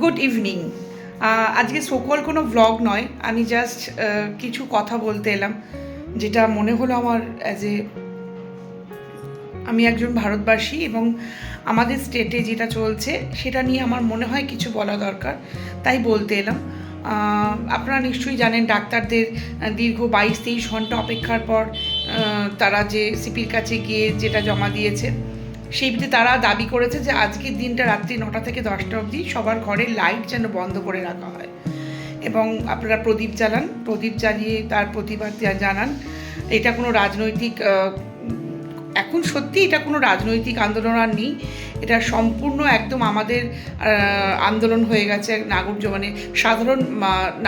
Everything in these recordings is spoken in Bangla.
গুড ইভিনিং আজকে সকল কোনো ব্লগ নয়, আমি জাস্ট কিছু কথা বলতে এলাম, যেটা মনে হলো আমার অ্যাজ এ আমি একজন ভারতবাসী এবং আমাদের স্টেটে যেটা চলছে, সেটা নিয়ে আমার মনে হয় কিছু বলা দরকার, তাই বলতে এলাম। আপনারা নিশ্চয়ই জানেন ডাক্তারদের দীর্ঘ বাইশ, তেইশ ঘণ্টা অপেক্ষার পর তারা যে সিপির কাছে গিয়ে যেটা জমা দিয়েছে সেইটিতে তারা দাবি করেছে যে আজকের দিনটা রাত্রি নটা থেকে দশটা অবধি সবার ঘরে লাইট যেন বন্ধ করে রাখা হয়। এবং আপনারা প্রদীপ জ্বালান, প্রদীপ জ্বালিয়ে তার প্রতিবাদ জানান। এটা কোনো রাজনৈতিক এখন সত্যি এটা কোনো রাজনৈতিক আন্দোলন আর নেই। এটা সম্পূর্ণ একদম আমাদের আন্দোলন হয়ে গেছে নাগরিক মানে সাধারণ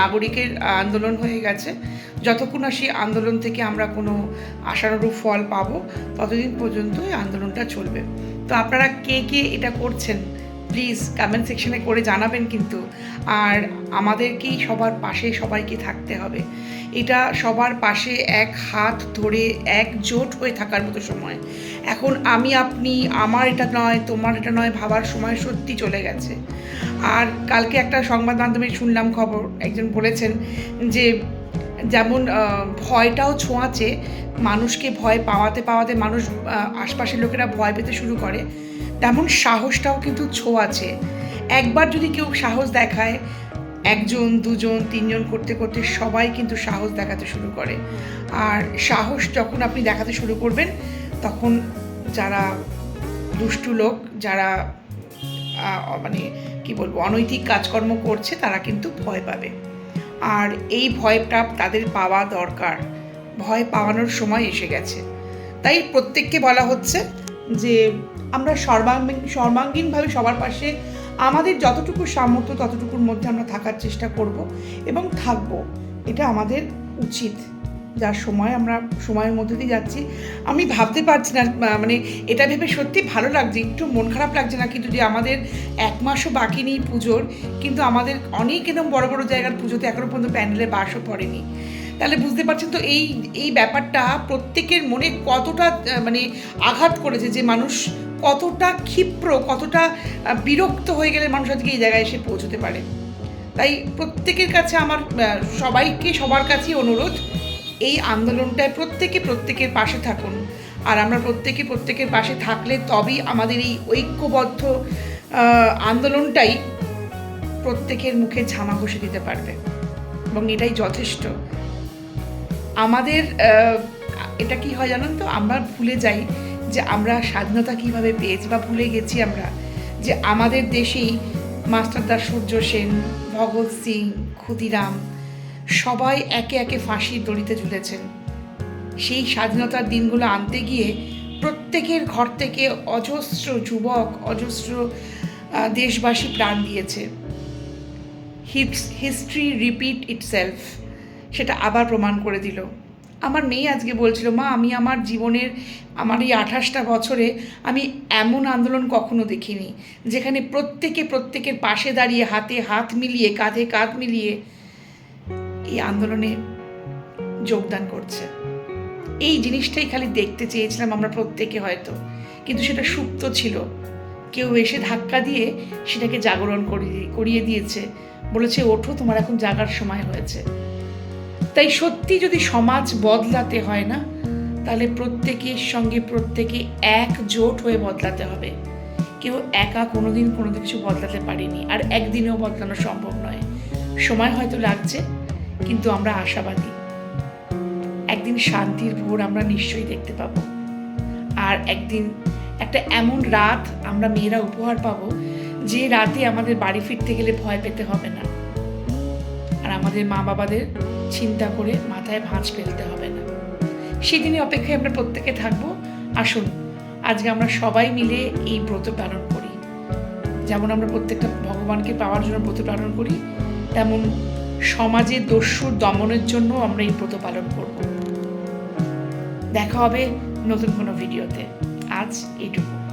নাগরিকের আন্দোলন হয়ে গেছে। যতক্ষণ না সেই আন্দোলন থেকে আমরা কোনো আশানুরূপ ফল পাবো, ততদিন পর্যন্ত এই আন্দোলনটা চলবে। তো আপনারা কে কে এটা করছেন? প্লিজ কমেন্ট সেকশনে করে জানাবেন কিন্তু। আর আমাদেরকেই সবার পাশে সবাইকে থাকতে হবে। এটা সবার পাশে এক হাত ধরে একজোট হয়ে থাকার মতো সময়। এখন আমি, আপনি, আমার এটা নয়, তোমার এটা নয়, ভাবার সময় সত্যি চলে গেছে। আর কালকে একটা সংবাদ মাধ্যমে শুনলাম খবর, একজন বলেছেন যে যেমন ভয়টাও ছোঁয়াচে, মানুষকে ভয় পাওয়াতে পাওয়াতে মানুষ আশপাশের লোকেরা ভয় পেতে শুরু করে। তেমন সাহসটাও কিন্তু ছোঁয়াচে। একবার যদি কেউ সাহস দেখায়, একজন, দুজন, তিনজন করতে করতে সবাই কিন্তু সাহস দেখাতে শুরু করে। আর সাহস যখন আপনি দেখাতে শুরু করবেন, তখন যারা দুষ্টু লোক, যারা মানে কি বলব, অনৈতিক কাজকর্ম করছে, তারা কিন্তু ভয় পাবে। আর এই ভয়টা তাদের পাওয়া দরকার। ভয় পাওয়ানোর সময় এসে গেছে। তাই প্রত্যেককে বলা হচ্ছে যে আমরা সর্বাঙ্গীন সর্বাঙ্গীনভাবে সবার পাশে আমাদের যতটুকু সামর্থ্য, ততটুকুর মধ্যে আমরা থাকার চেষ্টা করব এবং থাকব। এটা আমাদের উচিত। যার সময় আমরা সময়ের মধ্যে দিয়ে যাচ্ছি। আমি ভাবতে পারছি না মানে এটা ভেবে সত্যি ভালো লাগছে, একটু মন খারাপ লাগছে না কিন্তু যে আমাদের এক মাসও বাকি নেই পুজোর, কিন্তু আমাদের অনেক এরকম বড় বড় জায়গার পুজোতে এখনও পর্যন্ত প্যান্ডেলে বাসও পড়েনি। তাহলে বুঝতে পারছেন তো এই এই ব্যাপারটা প্রত্যেকের মনে কতটা মানে আঘাত করেছে যে মানুষ কতটা ক্ষিপ্র, কতটা বিরক্ত হয়ে গেলে মানুষ আজকে এই জায়গায় এসে পৌঁছতে পারে। তাই প্রত্যেকের কাছে আমার সবাইকে, সবার কাছেই অনুরোধ, এই আন্দোলনটায় প্রত্যেকে প্রত্যেকের পাশে থাকুন। আর আমরা প্রত্যেকে প্রত্যেকের পাশে থাকলে তবেই আমাদের এই ঐক্যবদ্ধ আন্দোলনটাই প্রত্যেকের মুখে ঝামা ঘষে দিতে পারবে। এবং এটাই যথেষ্ট। আমাদের এটা কি হয় জানেন তো? আমরা ভুলে যাই যে আমরা স্বাধীনতা কীভাবে পেয়েছি বা ভুলে গেছি আমরা, যে আমাদের দেশেই মাস্টারদা সূর্য সেন, ভগৎ সিং, ক্ষুদিরাম সবাই একে একে ফাঁসির দড়িতে ঝুলেছেন। সেই স্বাধীনতার দিনগুলো আনতে গিয়ে প্রত্যেকের ঘর থেকে অজস্র যুবক, অজস্র দেশবাসী প্রাণ দিয়েছে। হিস্ট্রি রিপিট ইটসেলফ, সেটা আবার প্রমাণ করে দিল। আমার মেয়ে আজকে বলছিল, মা, আমি আমার জীবনের, আমার এই আঠাশটা বছরে আমি এমন আন্দোলন কখনো দেখিনি, যেখানে প্রত্যেকে প্রত্যেকের পাশে দাঁড়িয়ে হাতে হাত মিলিয়ে, কাঁধে কাঁধ মিলিয়ে এই আন্দোলনে যোগদান করছে। এই জিনিসটাই খালি দেখতে চেয়েছিলাম আমরা প্রত্যেকে হয়তো, কিন্তু সেটা সুপ্ত ছিল। কেউ এসে ধাক্কা দিয়ে সেটাকে জাগরণ করিয়ে করিয়ে দিয়েছে, বলেছে, ওঠো, তোমার এখন জাগার সময় হয়েছে। তাই সত্যি যদি সমাজ বদলাতে হয় না, তাহলে প্রত্যেকের সঙ্গে প্রত্যেকে একজোট হয়ে বদলাতে হবে। কেউ একা কোনোদিন কোনো কিছু বদলাতে পারেনি, আর একদিনেও বদলানো সম্ভব নয়। সময় হয়তো লাগছে, কিন্তু আমরা আশাবাদী। একদিন শান্তির ভোর আমরা নিশ্চয়ই দেখতে পাবো। আর একদিন একটা এমন রাত আমরা মেয়েরা উপহার পাবো, যে রাতে আমাদের বাড়ি ফিরতে গেলে ভয় পেতে হবে না। আর আমাদের মা বাবাদের চিন্তা করে মাথায় ভাঁজ ফেলতে হবে না। সেদিনই অপেক্ষায় আমরা প্রত্যেকে থাকব। আসুন, আজকে আমরা সবাই মিলে এই ব্রত পালন করি। যেমন আমরা প্রত্যেকটা ভগবানকে পাওয়ার জন্য ব্রত পালন করি, তেমন সমাজে দস্যুর দমনের জন্য আমরা এই ব্রত পালন করব। দেখা হবে নতুন কোনো ভিডিওতে। আজ এইটুকু।